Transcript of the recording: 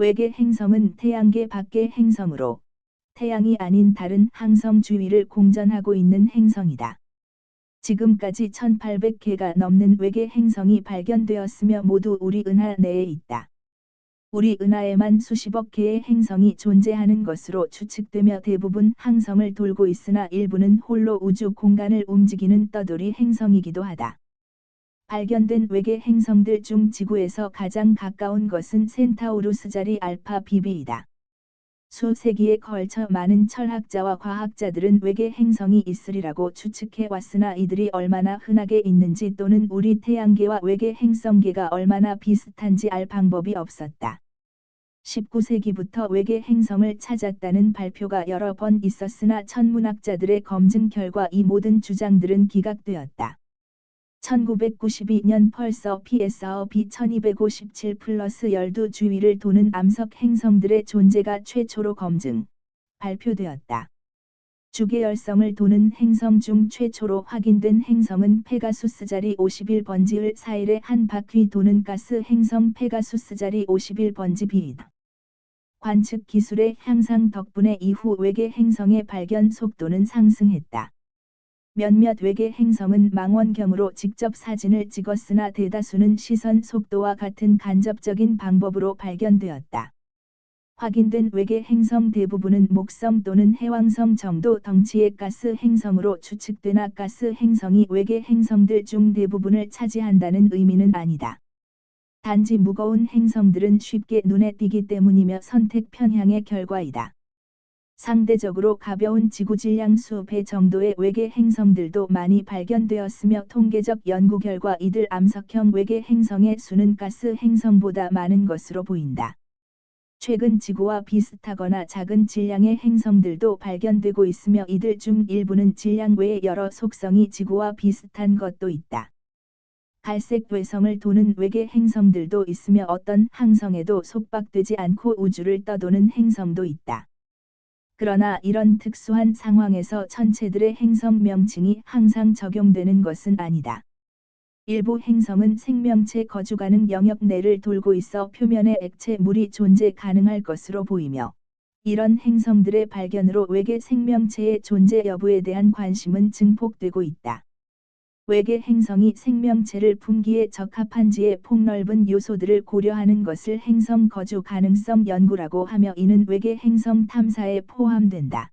외계 행성은 태양계 밖의 행성으로 태양이 아닌 다른 항성 주위를 공전하고 있는 행성이다. 지금까지 1800개가 넘는 외계 행성이 발견되었으며 모두 우리 은하 내에 있다. 우리 은하에만 수십억 개의 행성이 존재하는 것으로 추측되며 대부분 항성을 돌고 있으나 일부는 홀로 우주 공간을 움직이는 떠돌이 행성이기도 하다. 발견된 외계 행성들 중 지구에서 가장 가까운 것은 센타우루스 자리 알파 비비이다. 수세기에 걸쳐 많은 철학자와 과학자들은 외계 행성이 있으리라고 추측해 왔으나 이들이 얼마나 흔하게 있는지 또는 우리 태양계와 외계 행성계가 얼마나 비슷한지 알 방법이 없었다. 19세기부터 외계 행성을 찾았다는 발표가 여러 번 있었으나 천문학자들의 검증 결과 이 모든 주장들은 기각되었다. 1992년 펄서 PSRB 1257 플러스 12 주위를 도는 암석 행성들의 존재가 최초로 검증, 발표되었다. 주계열성을 도는 행성 중 최초로 확인된 행성은 페가수스 자리 51번지 을 4일에 한 바퀴 도는 가스 행성 페가수스 자리 51번지 비이다. 관측 기술의 향상 덕분에 이후 외계 행성의 발견 속도는 상승했다. 몇몇 외계 행성은 망원경으로 직접 사진을 찍었으나 대다수는 시선 속도와 같은 간접적인 방법으로 발견되었다. 확인된 외계 행성 대부분은 목성 또는 해왕성 정도 덩치의 가스 행성으로 추측되나 가스 행성이 외계 행성들 중 대부분을 차지한다는 의미는 아니다. 단지 무거운 행성들은 쉽게 눈에 띄기 때문이며 선택 편향의 결과이다. 상대적으로 가벼운 지구 질량 수배 정도의 외계 행성들도 많이 발견되었으며 통계적 연구 결과 이들 암석형 외계 행성의 수는 가스 행성보다 많은 것으로 보인다. 최근 지구와 비슷하거나 작은 질량의 행성들도 발견되고 있으며 이들 중 일부는 질량 외의 여러 속성이 지구와 비슷한 것도 있다. 갈색 외성을 도는 외계 행성들도 있으며 어떤 항성에도 속박되지 않고 우주를 떠도는 행성도 있다. 그러나 이런 특수한 상황에서 천체들의 행성 명칭이 항상 적용되는 것은 아니다. 일부 행성은 생명체 거주 가능 영역 내를 돌고 있어 표면에 액체 물이 존재 가능할 것으로 보이며 이런 행성들의 발견으로 외계 생명체의 존재 여부에 대한 관심은 증폭되고 있다. 외계 행성이 생명체를 품기에 적합한지의 폭넓은 요소들을 고려하는 것을 행성 거주 가능성 연구라고 하며 이는 외계 행성 탐사에 포함된다.